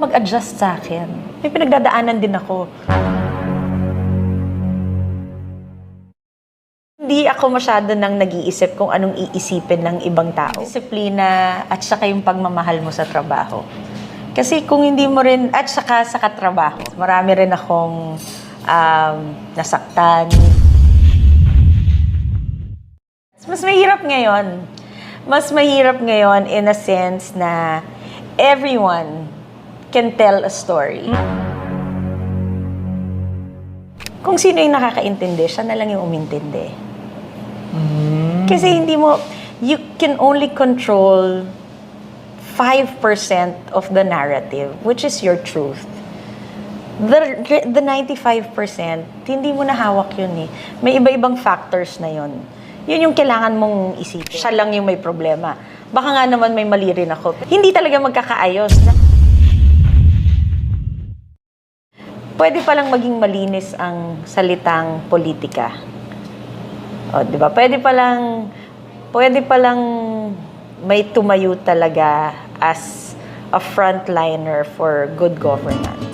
mag-adjust sa akin. May pinagdadaanan din ako. Hindi ako masyado nang nag-iisip kung anong iisipin ng ibang tao. Disiplina at saka yung pagmamahal mo sa trabaho. Kasi kung hindi mo rin, at saka sa katrabaho, marami rin akong um, nasaktan. Mas mahirap ngayon. Mas mahirap ngayon in a sense na everyone can tell a story. Kung sino yung nakakaintindi, siya na lang yung umintindi. Kasi hindi mo, you can only control 5% of the narrative, which is your truth. The, the 95%, hindi mo na hawak yun eh. May iba-ibang factors na yun. Yun yung kailangan mong isipin. Siya lang yung may problema. Baka nga naman may mali rin ako. Hindi talaga magkakaayos. Pwede palang maging malinis ang salitang politika. O, di ba? Pwede palang, pwede palang may tumayo talaga as a frontliner for good governance.